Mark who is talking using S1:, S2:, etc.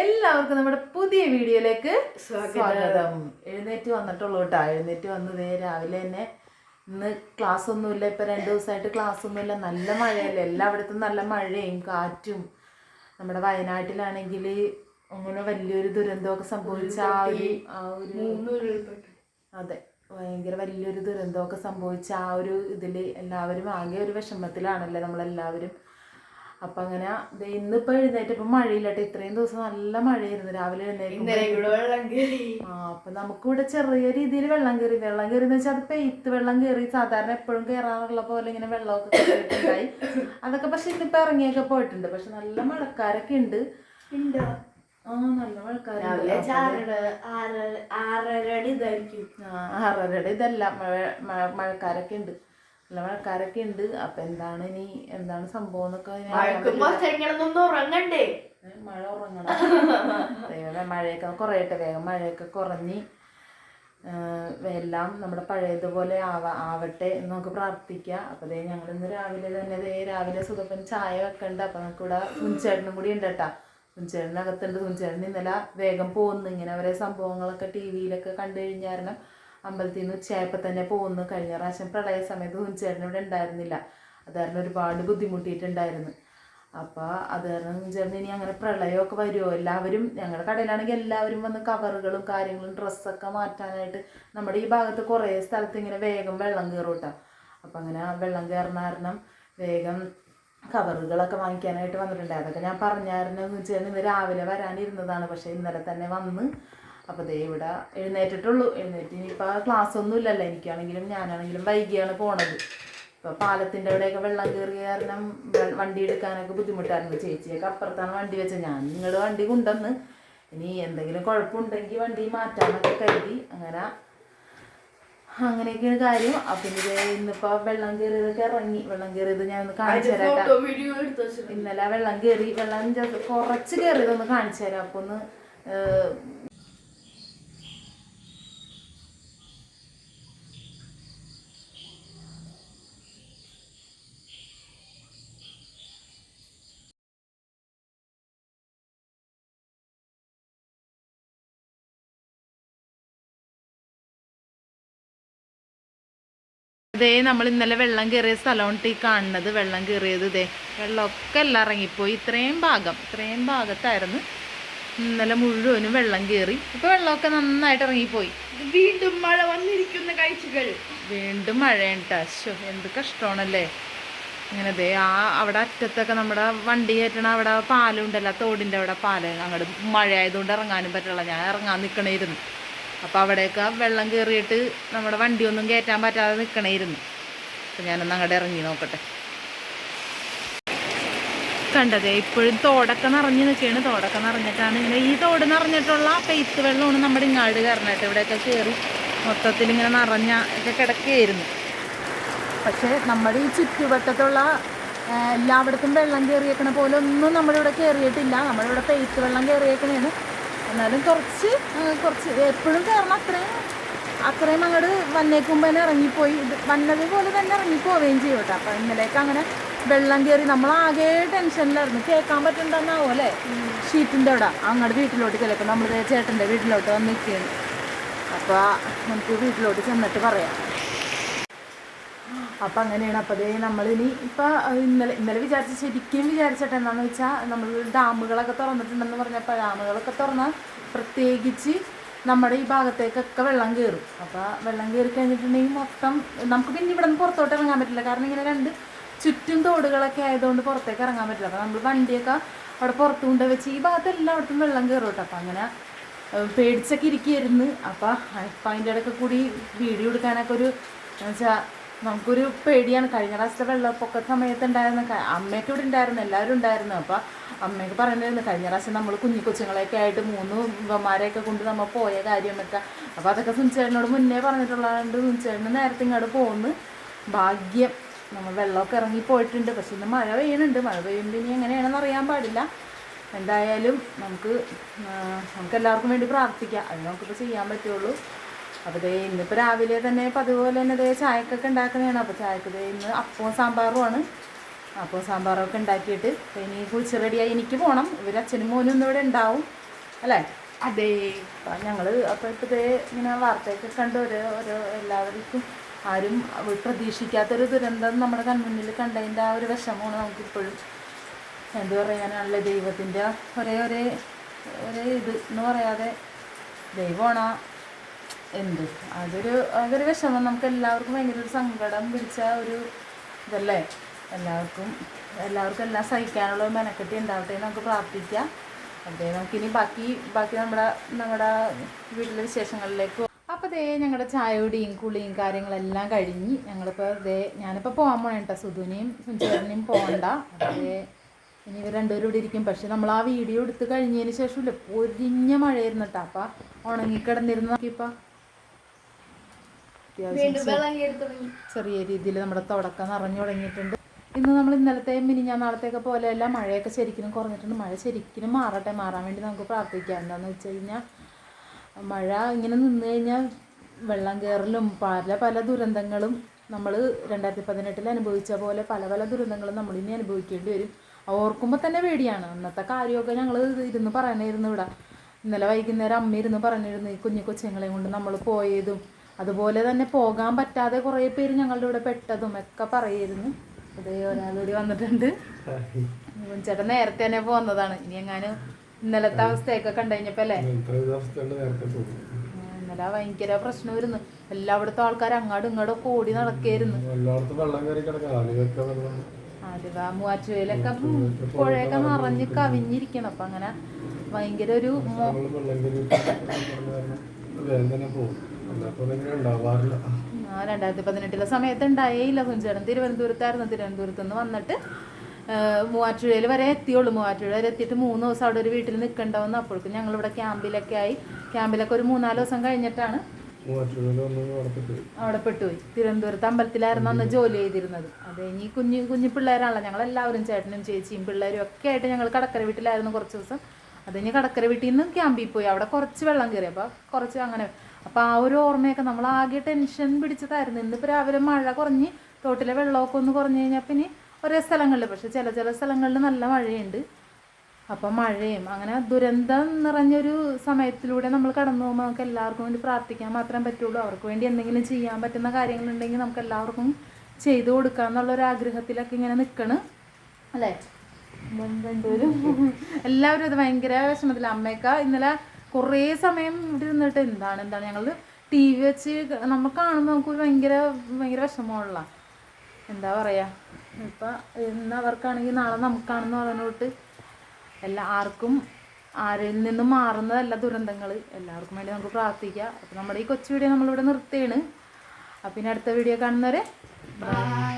S1: എല്ലാവർക്കും നമ്മുടെ പുതിയ വീഡിയോയിലേക്ക്
S2: സ്വാഗതം.
S1: എഴുന്നേറ്റ് വന്നിട്ടുള്ളൂ കേട്ടോ. എഴുന്നേറ്റ് വന്നതേ രാവിലെ തന്നെ ഇന്ന് ക്ലാസ് ഒന്നുമില്ല ഇപ്പൊ രണ്ടു ദിവസമായിട്ട് ക്ലാസ് ഒന്നുമില്ല നല്ല മഴയല്ലേ? എല്ലായിടത്തും നല്ല മഴയും കാറ്റും. നമ്മുടെ വയനാട്ടിലാണെങ്കിൽ അങ്ങനെ വലിയൊരു ദുരന്തമൊക്കെ സംഭവിച്ച ആ ഒരു ആ ഒരു അതെ. ഭയങ്കര വലിയൊരു ദുരന്തമൊക്കെ സംഭവിച്ച ആ ഒരു ഇതിൽ എല്ലാവരും ആകെ ഒരു വിഷമത്തിലാണല്ലേ നമ്മളെല്ലാവരും? അപ്പം അങ്ങനെ ഇന്നിപ്പോൾ എഴുന്നേറ്റപ്പോൾ മഴയില്ലട്ടെ. ഇത്രയും ദിവസം നല്ല മഴയായിരുന്നു. രാവിലെ
S2: എഴുന്നേറ്റ്
S1: ആ അപ്പം നമുക്കിവിടെ ചെറിയ രീതിയിൽ വെള്ളം കയറി വെള്ളം കയറി എന്ന് വെച്ചാൽ അത് പെയ്ത്ത് വെള്ളം കയറി സാധാരണ എപ്പോഴും കയറാറുള്ള പോലെ ഇങ്ങനെ വെള്ളമൊക്കെ കയറിയിട്ടുണ്ടായി അതൊക്കെ പക്ഷെ ഇന്നിപ്പോൾ ഇറങ്ങിയൊക്കെ പോയിട്ടുണ്ട്. പക്ഷെ നല്ല മഴക്കാരൊക്കെ ഉണ്ട്. ആ നല്ല മഴക്കാരുണ്ട്.
S2: ആറരയുടെ
S1: ഇതല്ല. മഴ- മഴക്കാരൊക്കെ ഉണ്ട്. നല്ല മഴക്കാരൊക്കെ ഉണ്ട് അപ്പൊ എന്താണ് ഇനി എന്താണ് സംഭവം എന്നൊക്കെ
S2: ഉറങ്ങണ്ടേ?
S1: മഴ ഉറങ്ങണം. മഴയൊക്കെ കുറയട്ടെ. വേഗം മഴയൊക്കെ കുറഞ്ഞ് എല്ലാം നമ്മുടെ പഴയതുപോലെ ആവാ ആവട്ടെ എന്ന് നമുക്ക് പ്രാർത്ഥിക്കാം. അപ്പോൾ ദേ ഞങ്ങൾ ഇന്ന് രാവിലെ തന്നെ ദേ രാവിലെ സുഖപ്പൻ ചായ വെക്കണ്ട. അപ്പൊ നമുക്ക് ഇവിടെ കുഞ്ചേട്ടനും കൂടി ഉണ്ട് കേട്ടാ. കുഞ്ചേട്ടനകത്തുണ്ട് കുഞ്ചേട്ടൻ ഇന്നലെ വേഗം പോകുന്നു ഇങ്ങനെ അവരെ സംഭവങ്ങളൊക്കെ ടി വിയിലൊക്കെ കണ്ടു കഴിഞ്ഞാൽ അമ്പലത്തിൽ നിന്ന് ഉച്ചയായപ്പോൾ തന്നെ പോകുന്നു കഴിഞ്ഞ പ്രാവശ്യം പ്രളയ സമയത്ത് കുഞ്ചേട്ടൻ ഇവിടെ ഉണ്ടായിരുന്നില്ല. അത് കാരണം ഒരുപാട് ബുദ്ധിമുട്ടിയിട്ടുണ്ടായിരുന്നു. അപ്പോൾ അത് കാരണം ചേർന്ന് ഇനി അങ്ങനെ പ്രളയമൊക്കെ വരുമോ എല്ലാവരും ഞങ്ങളുടെ കടയിലാണെങ്കിൽ എല്ലാവരും വന്ന് കവറുകളും കാര്യങ്ങളും ഡ്രസ്സൊക്കെ മാറ്റാനായിട്ട് നമ്മുടെ ഈ ഭാഗത്ത് കുറേ സ്ഥലത്ത് ഇങ്ങനെ വേഗം വെള്ളം കയറും കേട്ടോ അപ്പം അങ്ങനെ വെള്ളം കയറുന്ന കാരണം വേഗം കവറുകളൊക്കെ വാങ്ങിക്കാനായിട്ട് വന്നിട്ടുണ്ട് അതൊക്കെ ഞാൻ പറഞ്ഞായിരുന്നു. എന്ന് വെച്ചാൽ ഇന്ന് രാവിലെ വരാനിരുന്നതാണ്. പക്ഷേ ഇന്നലെ തന്നെ വന്ന് അപ്പോൾ ദേ ഇവിടെ എഴുന്നേറ്റിട്ടുള്ളൂ. എഴുന്നേറ്റ് ഇനിയിപ്പോൾ ക്ലാസ് ഒന്നും ഇല്ലല്ലോ. എനിക്കാണെങ്കിലും ഞാനാണെങ്കിലും വൈകിയാണ് പോണത്. ഇപ്പോൾ പാലത്തിന്റെ അവിടെയൊക്കെ വെള്ളം കയറിയ കാരണം വണ്ടി എടുക്കാനൊക്കെ ബുദ്ധിമുട്ടായിരുന്നു. ചേച്ചിയൊക്കെ അപ്പുറത്താണ് വണ്ടി വെച്ചത്. ഞാൻ നിങ്ങൾ വണ്ടി കൊണ്ടുവന്ന് ഇനി എന്തെങ്കിലും കുഴപ്പമുണ്ടെങ്കിൽ വണ്ടി മാറ്റാനൊക്കെ കരുതി. അങ്ങനെ അങ്ങനെയൊക്കെയാണ് കാര്യം. അപ്പം ഇത് ഇന്നിപ്പോ വെള്ളം കയറിയതൊക്കെ ഇറങ്ങി. വെള്ളം കയറിയത് ഞാൻ ഒന്ന് കാണിച്ചു തരാം ഇന്നലെ വെള്ളം കയറി വെള്ളം കുറച്ച് കയറിയതൊന്ന് കാണിച്ചു തരാം. അപ്പൊ ഒന്ന് ഇതേ നമ്മൾ ഇന്നലെ വെള്ളം കയറിയ സ്ഥലമുണ്ട് ഈ കാണുന്നത്. വെള്ളം കയറിയത് ഇതേ വെള്ളമൊക്കെ എല്ലാം ഇറങ്ങിപ്പോയി. ഇത്രയും ഭാഗം ഇത്രയും ഭാഗത്തായിരുന്നു ഇന്നലെ മുഴുവനും വെള്ളം കയറി. ഇപ്പൊ വെള്ളമൊക്കെ നന്നായിട്ട് ഇറങ്ങിപ്പോയി.
S2: വീണ്ടും മഴ വന്നിരിക്കുന്ന കാഴ്ചകൾ.
S1: വീണ്ടും മഴയുണ്ട്. അശോ എന്ത് കഷ്ടമാണല്ലേ? അങ്ങനെ ദേ ആ അവിടെ അറ്റത്തൊക്കെ നമ്മുടെ വണ്ടി കയറ്റണ അവിടെ പാലുണ്ടല്ലോ തോടിന്റെ തോടിന്റെ അവിടെ പാൽ അങ്ങോട്ട് മഴ ആയതുകൊണ്ട് ഇറങ്ങാനും പറ്റില്ല ഞാൻ ഇറങ്ങാൻ നിൽക്കണേയിരുന്നു അപ്പോൾ അവിടെയൊക്കെ വെള്ളം കയറിയിട്ട് നമ്മുടെ വണ്ടിയൊന്നും കയറ്റാൻ പറ്റാതെ നിൽക്കണേയിരുന്നു അപ്പം ഞാനൊന്ന് അങ്ങോട്ട് ഇറങ്ങി നോക്കട്ടെ. കണ്ടതേ ഇപ്പോഴും തോടൊക്കെ നിറഞ്ഞ് നിൽക്കുകയാണ്. തോടൊക്കെ നിറഞ്ഞിട്ടാണ് ഇങ്ങനെ ഈ തോട് നിറഞ്ഞിട്ടുള്ള പെയ്ത്ത് വെള്ളമാണ് നമ്മുടെ ഇങ്ങാട് കയറണായിട്ട് ഇവിടെയൊക്കെ കയറി മൊത്തത്തിൽ ഇങ്ങനെ നിറഞ്ഞ ഒക്കെ കിടക്കുകയായിരുന്നു. പക്ഷേ നമ്മുടെ ഈ ചുറ്റുവട്ടത്തുള്ള എല്ലായിടത്തും വെള്ളം കയറിയേക്കണ പോലെ ഒന്നും നമ്മുടെ ഇവിടെ കയറിയിട്ടില്ല നമ്മുടെ ഇവിടെ പെയ്ത്ത് വെള്ളം കയറിയേക്കണേന്ന് എന്നാലും കുറച്ച് കുറച്ച്. എപ്പോഴും കയറണം അത്രയും. അത്രയും അങ്ങോട്ട് വന്നേക്കുമ്പോൾ തന്നെ ഇറങ്ങിപ്പോയി. ഇത് വന്നത് പോലെ തന്നെ ഇറങ്ങിപ്പോവുകയും ചെയ്യും കേട്ടോ. അപ്പം ഇന്നലേക്ക് അങ്ങനെ വെള്ളം കയറി നമ്മളാകെ ടെൻഷനിലായിരുന്നു. കേൾക്കാൻ പറ്റുന്നുണ്ടെന്നാവും അല്ലേ? ഷീറ്റിന്റെ അവിടെ. അങ്ങോട്ട് വീട്ടിലോട്ട് ചിലപ്പോൾ നമ്മൾ ചേട്ടന്റെ വീട്ടിലോട്ട് വന്ന് നിൽക്കുകയാണ് അപ്പോൾ നമുക്ക് വീട്ടിലോട്ട് ചെന്നിട്ട് പറയാം. അപ്പം അങ്ങനെയാണ്. അപ്പോൾ അതേ നമ്മളിനി ഇപ്പം ഇന്നലെ ഇന്നലെ വിചാരിച്ച ശരിക്കും വിചാരിച്ചിട്ട് എന്താണെന്ന് വെച്ചാൽ നമ്മൾ ഡാമുകളൊക്കെ തുറന്നിട്ടുണ്ടെന്ന് പറഞ്ഞപ്പോൾ ഡാമുകളൊക്കെ തുറന്നാൽ പ്രത്യേകിച്ച് നമ്മുടെ ഈ ഭാഗത്തേക്കൊക്കെ വെള്ളം കയറും അപ്പോൾ വെള്ളം കയറി കഴിഞ്ഞിട്ടുണ്ടെങ്കിൽ മൊത്തം നമുക്ക് പിന്നെ ഇവിടെ നിന്ന് പുറത്തോട്ട് ഇറങ്ങാൻ പറ്റില്ല. കാരണം ഇങ്ങനെ രണ്ട് ചുറ്റും തോടുകളൊക്കെ ആയതുകൊണ്ട് പുറത്തേക്ക് ഇറങ്ങാൻ പറ്റില്ല. അപ്പോൾ നമ്മൾ വണ്ടിയൊക്കെ അവിടെ പുറത്ത് കൊണ്ട് വെച്ച് ഈ ഭാഗത്ത് എല്ലായിടത്തും വെള്ളം കയറും കേട്ടോ. അപ്പം അങ്ങനെ പേടിച്ചൊക്കെ ഇരിക്കുകയായിരുന്നു അപ്പോൾ അപ്പം അതിന്റെ ഇടയ്ക്ക് കൂടി വീഡിയോ എടുക്കാനൊക്കെ ഒരു എന്നുവെച്ചാൽ നമുക്കൊരു പേടിയാണ്. കഴിഞ്ഞ പ്രാവശ്യത്തെ വെള്ളപ്പൊക്ക സമയത്ത് ഉണ്ടായിരുന്ന അമ്മയൊക്കെ ഇവിടെ ഉണ്ടായിരുന്നു എല്ലാവരും ഉണ്ടായിരുന്നു. അപ്പം അമ്മയൊക്കെ പറയുന്നതായിരുന്നു കഴിഞ്ഞ പ്രാവശ്യം നമ്മൾ കുഞ്ഞു കൊച്ചുങ്ങളെയൊക്കെ ആയിട്ട് മൂന്ന് ഇവന്മാരെയൊക്കെ കൊണ്ട് നമ്മൾ പോയ കാര്യമൊക്കെ അപ്പോൾ അതൊക്കെ സുനിച്ചേട്ടനോട് മുന്നേ പറഞ്ഞിട്ടുള്ളതുകൊണ്ട് സുനിച്ചേട്ടന് നേരത്തെ ഇങ്ങോട്ട് പോകുന്നു ഭാഗ്യം. നമ്മൾ വെള്ളമൊക്കെ ഇറങ്ങി പോയിട്ടുണ്ട്. പക്ഷെ ഇന്ന് മഴ പെയ്യുന്നുണ്ട്. മഴ പെയ്യുമ്പോൾ ഇനി എങ്ങനെയാണെന്ന് അറിയാൻ പാടില്ല. എന്തായാലും നമുക്ക് നമുക്ക് എല്ലാവർക്കും വേണ്ടി പ്രാർത്ഥിക്കാം. അത് നമുക്കിപ്പോൾ ചെയ്യാൻ പറ്റുള്ളൂ. അപ്പോൾ ദേ ഇന്നിപ്പോൾ രാവിലെ തന്നെ അതുപോലെ തന്നെ ദേ ചായക്കൊക്കെ ഉണ്ടാക്കുന്നതാണ്. അപ്പോൾ ചായക്ക് ദേ ഇന്ന് അപ്പവും സാമ്പാറുമാണ് അപ്പോൾ സാമ്പാറൊക്കെ ഉണ്ടാക്കിയിട്ട് ഇനി കുളിച്ച് റെഡിയായി എനിക്ക് പോകണം ഇവർ അച്ഛനും മോനും ഒന്നും ഇവിടെ ഉണ്ടാവും. അല്ലേ?
S2: അതെ.
S1: അപ്പം ഞങ്ങൾ അപ്പോൾ ഇപ്പോഴത്തെ ഇങ്ങനെ വാർത്തയൊക്കെ കണ്ട് ഓരോ ഓരോ എല്ലാവർക്കും ആരും പ്രതീക്ഷിക്കാത്തൊരു ദുരന്തം നമ്മുടെ കൺമുന്നിൽ കണ്ടതിന്റെ ആ ഒരു വിഷമമാണ് നമുക്കിപ്പോഴും. എന്ത് പറയാനാണല്ലേ ദൈവത്തിന്റെ ഒരേ ഒരേ ഒരേ ഇത് എന്ന് പറയാതെ ദൈവമാണോ എന്ത് അതൊരു അതൊരു വിഷമം. നമുക്ക് എല്ലാവർക്കും ഭയങ്കര ഒരു സങ്കടം പിടിച്ച ഒരു ഇതല്ലേ? എല്ലാവർക്കും എല്ലാവർക്കും എല്ലാം സഹിക്കാനുള്ള ഒരു മെനക്കെട്ടി ഉണ്ടാവട്ടെ നമുക്ക് പ്രാർത്ഥിക്കാം. അതേ നമുക്കിനി ബാക്കി ബാക്കി നമ്മുടെ നമ്മുടെ വീട്ടിലെ വിശേഷങ്ങളിലേക്ക് അപ്പോൾ ദേ ഞങ്ങളുടെ ചായയുടെയും കുളിയും കാര്യങ്ങളെല്ലാം കഴിഞ്ഞ് ഞങ്ങളിപ്പോൾ ദേ ഞാനിപ്പോൾ പോകാൻ പോണേ കേട്ടോ സുധുനെയും സുഞ്ചേരനെയും പോകണ്ട അതേ ഇനി ഇവർ രണ്ടുപേരും ഇവിടെ ഇരിക്കും. പക്ഷെ നമ്മൾ ആ വീഡിയോ എടുത്ത് കഴിഞ്ഞതിന് ശേഷമില്ല പൊരിഞ്ഞ മഴയായിരുന്നു കേട്ടോ അപ്പം ഉണങ്ങിക്കിടന്നിരുന്ന്. നോക്കിയപ്പോൾ അത്യാവശ്യം ചെറിയ രീതിയിൽ നമ്മുടെ തുടക്കം നിറഞ്ഞു തുടങ്ങിയിട്ടുണ്ട്. ഇന്ന് നമ്മൾ ഇന്നലത്തെ മിനിഞ്ഞാ നാളത്തെയൊക്കെ എല്ലാം മഴയൊക്കെ ശരിക്കും കുറഞ്ഞിട്ടുണ്ട്. മഴ ശരിക്കും മാറട്ടെ മാറാൻ വേണ്ടി നമുക്ക് പ്രാർത്ഥിക്കാം. എന്താണെന്ന് വെച്ച് കഴിഞ്ഞാൽ മഴ ഇങ്ങനെ നിന്ന് കഴിഞ്ഞാൽ വെള്ളം കയറലും പല പല ദുരന്തങ്ങളും നമ്മൾ രണ്ടായിരത്തി പതിനെട്ടിൽ അനുഭവിച്ച പോലെ പല പല ദുരന്തങ്ങളും നമ്മൾ ഇനി അനുഭവിക്കേണ്ടി വരും. ഓർക്കുമ്പോൾ തന്നെ പേടിയാണ്. അന്നത്തെ കാര്യമൊക്കെ ഞങ്ങൾ ഇരുന്ന് പറയണമായിരുന്നു ഇവിടെ. ഇന്നലെ വൈകുന്നേരം അമ്മ ഇരുന്ന് പറഞ്ഞിരുന്നു ഈ കുഞ്ഞു കൊച്ചുങ്ങളെയും കൊണ്ട് നമ്മൾ പോയതും അതുപോലെ തന്നെ പോകാൻ പറ്റാതെ കുറേ പേര് ഞങ്ങളുടെ ഇവിടെ പെട്ടതും ഒക്കെ പറയായിരുന്നു അതേ ഒരാളൂടി വന്നിട്ടുണ്ട്. ചേട്ടൻ നേരത്തെ തന്നെ പോന്നതാണ്. ഇനി എങ്ങാനും ഇന്നലത്തെ അവസ്ഥയൊക്കെ കണ്ടു കഴിഞ്ഞപ്പോ അല്ലേ? ഇന്നലെ ഭയങ്കര പ്രശ്നം വരുന്നു എല്ലായിടത്തും ആൾക്കാർ അങ്ങോട്ടും ഇങ്ങോട്ടും കൂടി ഓടി നടക്കായിരുന്നു
S3: അതിവാ
S1: ആലുവ മൂവാറ്റുവേലൊക്കെ പുഴയൊക്കെ നിറഞ്ഞ് കവിഞ്ഞിരിക്കണം. അപ്പൊ അങ്ങനെ ഭയങ്കര ഒരു
S3: പോകും
S1: ആ രണ്ടായിരത്തി പതിനെട്ടിലെ സമയത്ത് ഉണ്ടായേയില്ല സുഞ്ചേട്ടൻ തിരുവനന്തപുരത്തായിരുന്നു. തിരുവനന്തപുരത്ത് നിന്ന് വന്നിട്ട് മൂവാറ്റുപുഴയിൽ വരെ എത്തിയുള്ളൂ. മൂവാറ്റുപുഴ വരെ എത്തിയിട്ട് മൂന്ന് ദിവസം അവിടെ ഒരു വീട്ടിൽ നിൽക്കണ്ടാവുന്ന. അപ്പോഴേക്കും ഞങ്ങളിവിടെ ക്യാമ്പിലൊക്കെ ആയി. ക്യാമ്പിലൊക്കെ ഒരു മൂന്നാൽ ദിവസം കഴിഞ്ഞിട്ടാണ് അവിടെ പെട്ടുപോയി. തിരുവനന്തപുരത്ത് അമ്പലത്തിലായിരുന്നു അന്ന് ജോലി ചെയ്തിരുന്നത്. അത് കഴിഞ്ഞ് ഈ കുഞ്ഞു കുഞ്ഞു പിള്ളേരാണല്ലോ. ഞങ്ങളെല്ലാവരും ചേട്ടനും ചേച്ചിയും പിള്ളേരും ഒക്കെ ആയിട്ട് ഞങ്ങൾ കടക്കര വീട്ടിലായിരുന്നു കുറച്ച് ദിവസം. അത് കഴിഞ്ഞ് കടക്കര വീട്ടിൽ നിന്ന് ക്യാമ്പിൽ പോയി. അവിടെ കുറച്ച് വെള്ളം കയറി. അപ്പോൾ കുറച്ച് അങ്ങനെ അപ്പോൾ ആ ഒരു ഓർമ്മയൊക്കെ നമ്മൾ ആകെ ടെൻഷൻ പിടിച്ചതായിരുന്നു. ഇന്നിപ്പോൾ രാവിലെ മഴ കുറഞ്ഞ് തോട്ടിലെ വെള്ളമൊക്കെ ഒന്ന് കുറഞ്ഞു കഴിഞ്ഞാൽ പിന്നെ ഒരേ സ്ഥലങ്ങളിൽ പക്ഷെ ചില ചില സ്ഥലങ്ങളിൽ നല്ല മഴയുണ്ട്. അപ്പോൾ മഴയും അങ്ങനെ ദുരന്തം നിറഞ്ഞൊരു സമയത്തിലൂടെ നമ്മൾ കടന്നു പോകുമ്പോൾ നമുക്ക് എല്ലാവർക്കും വേണ്ടി പ്രാർത്ഥിക്കാൻ മാത്രമേ പറ്റുള്ളൂ. അവർക്ക് വേണ്ടി എന്തെങ്കിലും ചെയ്യാൻ പറ്റുന്ന കാര്യങ്ങളുണ്ടെങ്കിൽ നമുക്ക് എല്ലാവർക്കും ചെയ്തു കൊടുക്കുക എന്നുള്ളൊരു ആഗ്രഹത്തിലൊക്കെ ഇങ്ങനെ നിൽക്കണ് അല്ലേ? എല്ലാവരും അത് ഭയങ്കര വിഷമത്തിൽ അമ്മയൊക്കെ ഇന്നലെ കുറേ സമയം ഇവിടെ ഇരുന്നിട്ട് എന്താണ് എന്താണ് ഞങ്ങൾ ടി വി വെച്ച് നമ്മൾ കാണുമ്പോൾ നമുക്ക് ഭയങ്കര ഭയങ്കര വിഷമമുള്ള എന്താ പറയുക ഇപ്പം ഇന്ന് അവർക്കാണെങ്കിൽ നാളെ നമുക്കാണെന്ന് പറഞ്ഞിട്ട് എല്ലാ ആർക്കും ആരിൽ നിന്നും മാറുന്നതല്ല ദുരന്തങ്ങൾ എല്ലാവർക്കും വേണ്ടി നമുക്ക് പ്രാർത്ഥിക്കാം. അപ്പം നമ്മുടെ ഈ കൊച്ചു വീഡിയോ നമ്മളിവിടെ നിർത്തിയാണ്. അപ്പം പിന്നെ അടുത്ത വീഡിയോ കാണുന്നവരെ
S2: ബൈ